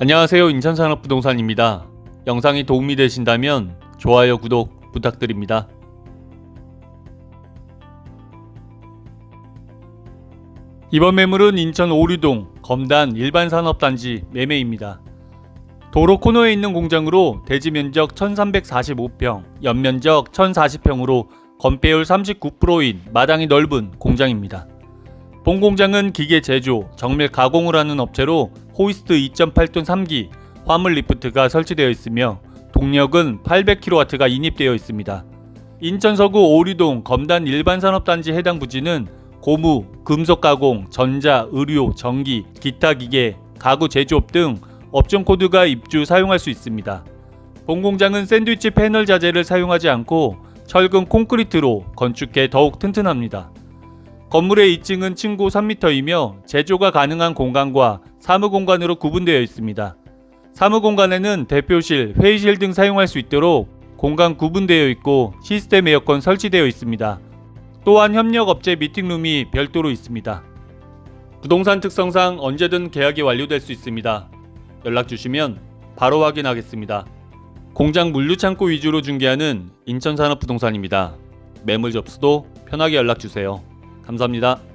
안녕하세요. 인천산업부동산입니다. 영상이 도움이 되신다면 좋아요, 구독 부탁드립니다. 이번 매물은 인천 오류동 검단 일반산업단지 매매입니다. 도로 코너에 있는 공장으로 대지 면적 1345평, 연면적 1040평으로 건폐율 39%인 마당이 넓은 공장입니다. 본 공장은 기계 제조, 정밀 가공을 하는 업체로 호이스트 2.8톤 3기, 화물 리프트가 설치되어 있으며 동력은 800kW가 인입되어 있습니다. 인천 서구 오류동 검단 일반산업단지 해당 부지는 고무, 금속 가공, 전자, 의료, 전기, 기타 기계, 가구 제조업 등 업종 코드가 입주 사용할 수 있습니다. 본 공장은 샌드위치 패널 자재를 사용하지 않고 철근 콘크리트로 건축해 더욱 튼튼합니다. 건물의 2층은 층고 3m이며 제조가 가능한 공간과 사무 공간으로 구분되어 있습니다. 사무 공간에는 대표실, 회의실 등 사용할 수 있도록 공간 구분되어 있고 시스템 에어컨 설치되어 있습니다. 또한 협력업체 미팅룸이 별도로 있습니다. 부동산 특성상 언제든 계약이 완료될 수 있습니다. 연락 주시면 바로 확인하겠습니다. 공장 물류창고 위주로 중개하는 인천산업부동산입니다. 매물 접수도 편하게 연락 주세요. 감사합니다.